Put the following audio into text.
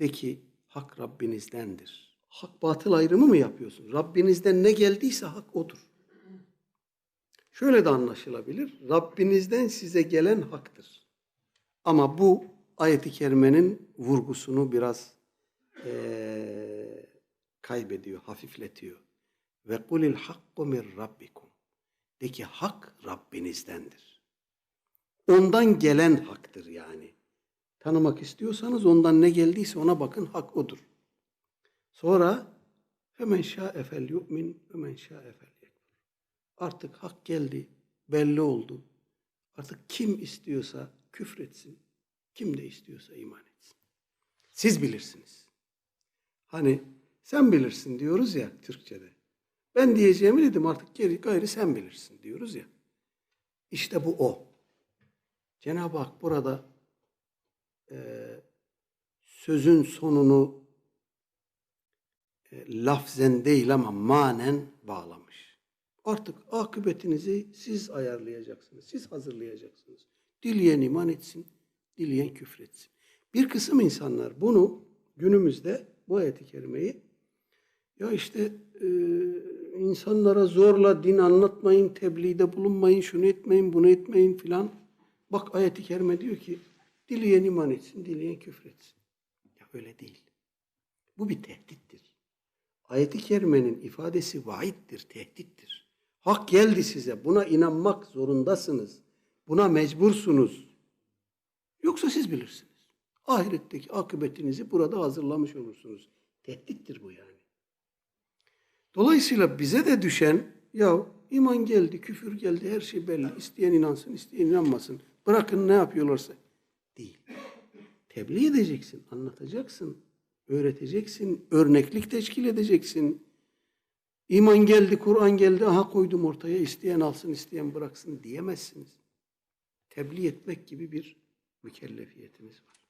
De ki hak Rabbinizdendir. Hak batıl ayrımı mı yapıyorsun? Rabbinizden ne geldiyse hak odur. Şöyle de anlaşılabilir. Rabbinizden size gelen haktır. Ama bu ayeti kerimenin vurgusunu biraz eee, kaybediyor, hafifletiyor. Ve kulil hakku min rabbikum. De ki hak Rabbinizdendir. Ondan gelen haktır yani. Tanımak istiyorsanız ondan ne geldiyse ona bakın hak odur. Sonra hemen şa'e fel yu'min ve men şa'e fel yekfur. Artık hak geldi, belli oldu. Artık kim istiyorsa küfretsin, kim de istiyorsa iman etsin. Siz bilirsiniz. Hani sen bilirsin diyoruz ya Türkçe'de. Ben diyeceğimi dedim artık geri gayrı sen bilirsin diyoruz ya. İşte bu o. Cenab-ı Hak burada e, sözün sonunu e, lafzen değil ama manen bağlamış. Artık akıbetinizi siz ayarlayacaksınız. Siz hazırlayacaksınız. Dileyen iman etsin, dileyen küfretsin. Bir kısım insanlar bunu günümüzde bu ayeti kerimeyi ya işte e, insanlara zorla din anlatmayın, tebliğde bulunmayın, şunu etmeyin, bunu etmeyin filan. Bak ayeti kerime diyor ki dileyen iman etsin, dileyen küfretsin. Ya öyle değil. Bu bir tehdittir. Ayeti kerimenin ifadesi vaittir, tehdittir. Hak geldi size, buna inanmak zorundasınız. Buna mecbursunuz. Yoksa siz bilirsiniz. Ahiretteki akıbetinizi burada hazırlamış olursunuz. Tehdittir bu yani. Dolayısıyla bize de düşen ya iman geldi, küfür geldi, her şey belli. İsteyen inansın, isteyen inanmasın. Bırakın ne yapıyorlarsa. Değil. Tebliğ edeceksin, anlatacaksın, öğreteceksin, örneklik teşkil edeceksin. İman geldi, Kur'an geldi, aha koydum ortaya, isteyen alsın, isteyen bıraksın diyemezsiniz. Tebliğ etmek gibi bir mükellefiyetiniz var.